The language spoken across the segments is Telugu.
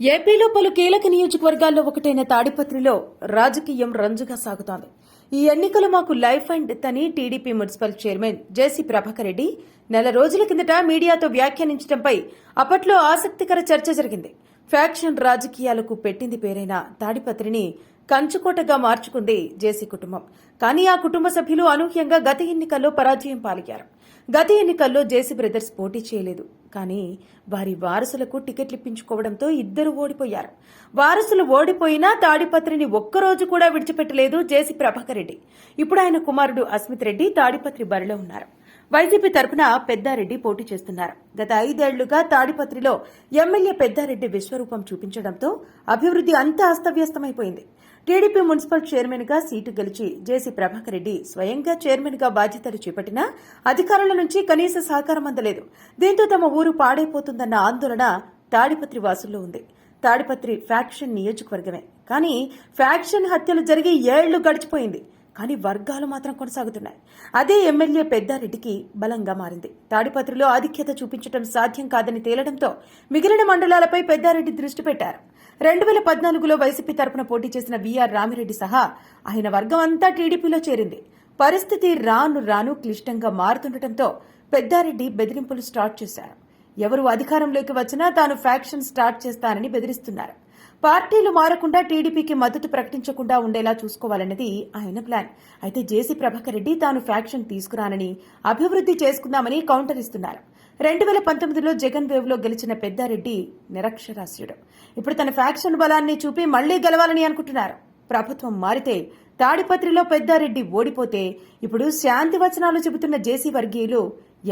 ఏపీలో పలు కీలక నియోజకవర్గాల్లో ఒకటైన తాడిపత్రిలో రాజకీయం రంజుగా సాగుతోంది. ఈ ఎన్నికలు మాకు లైఫ్ అండ్ డెత్ అని TDP municipal chairman J C Prabhakar Reddy నెల రోజుల కిందట మీడియాతో వ్యాఖ్యానించడంపై అప్పట్లో ఆసక్తికర చర్చ జరిగింది. ఫ్యాక్షన్ రాజకీయాలకు పెట్టింది పేరైన తాడిపత్రిని కంచుకోటగా మార్చుకుంది జేసీ కుటుంబం. కానీ ఆ కుటుంబ సభ్యులు అనూహ్యంగా గత ఎన్నికల్లో పరాజయం పాలయ్యారు. గత ఎన్నికల్లో జేసీ బ్రదర్స్ పోటీ చేయలేదు. కానీ వారి వారసులకు టికెట్లు ఇప్పించుకోవడంతో ఇద్దరు ఓడిపోయారు. వారసులు ఓడిపోయినా తాడిపత్రిని ఒక్కరోజు కూడా విడిచిపెట్టలేదు జేసీ ప్రభాకర్ రెడ్డి. ఇప్పుడు ఆయన కుమారుడు అస్మిత్ రెడ్డి తాడిపత్రి బరిలో ఉన్నారు. వైసీపీ తరపున పెద్దారెడ్డి పోటీ చేస్తున్నారు. గత ఐదేళ్ళుగా తాడిపత్రిలో ఎమ్మెల్యే పెద్దారెడ్డి విశ్వరూపం చూపించడంతో అభివృద్ది అంతా అస్తవ్యస్తమైపోయింది. టీడీపీ మున్సిపల్ చైర్మన్గా సీటు గెలిచి జేసీ ప్రభాకర్ రెడ్డి స్వయంగా చైర్మన్గా బాధ్యతలు చేపట్టినా అధికారుల నుంచి కనీస సహకారం అందలేదు. దీంతో తమ ఊరు పాడైపోతుందన్న ఆందోళన తాడిపత్రి వాసుల్లో ఉంది. తాడిపత్రి ఫ్యాక్షన్ నియోజకవర్గమే. కానీ ఫ్యాక్షన్ హత్యలు జరిగి ఏళ్ళు గడిచిపోయింది. కానీ వర్గాలు మాత్రం కొనసాగుతున్నాయి. అదే ఎమ్మెల్యే పెద్దారెడ్డికి బలంగా మారింది. తాడిపత్రిలో ఆధిక్యత చూపించడం సాధ్యం కాదని తేలడంతో మిగిలిన మండలాలపై పెద్దారెడ్డి దృష్టి పెట్టారు. రెండు వేల పద్నాలుగులో వైసీపీ తరపున పోటీ చేసిన వీఆర్ రామిరెడ్డి సహా ఆయన వర్గం అంతా టీడీపీలో చేరింది. పరిస్థితి రాను రాను క్లిష్టంగా మారుతుండటంతో పెద్దారెడ్డి బెదిరింపులు స్టార్ట్ చేశారు. ఎవరు అధికారంలోకి వచ్చినా తాను ఫ్యాక్షన్ స్టార్ట్ చేస్తానని బెదిరిస్తున్నారు. పార్టీలు మారకుండా టీడీపీకి మద్దతు ప్రకటించకుండా ఉండేలా చూసుకోవాలన్నది ఆయన ప్లాన్. అయితే జేసీ ప్రభాకర్ రెడ్డి తాను ఫ్యాక్షన్ తీసుకురానని అభివృద్ది చేసుకుందామని కౌంటర్ ఇస్తున్నారు. రెండు వేల పంతొమ్మిదిలో జగన్ వేవ్లో గెలిచిన పెద్దారెడ్డి నిరక్షరాస్యుడు. ఇప్పుడు తన ఫ్యాక్షన్ బలాన్ని చూపి మళ్ళీ గెలవాలని అనుకుంటున్నారు. ప్రభుత్వం మారితే తాడిపత్రిలో పెద్దారెడ్డి ఓడిపోతే ఇప్పుడు శాంతి వచనాలు చెబుతున్న జేసీ వర్గీయులు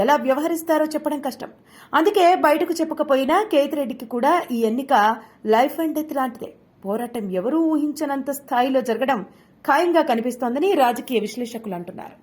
ఎలా వ్యవహరిస్తారో చెప్పడం కష్టం. అందుకే బయటకు చెప్పకపోయినా కేతిరెడ్డికి కూడా ఈ ఎన్నిక లైఫ్ అండ్ డెత్ లాంటిదే. పోరాటం ఎవరూ ఊహించనంత స్థాయిలో జరగడం ఖాయంగా కనిపిస్తోందని రాజకీయ విశ్లేషకులు అంటున్నారు.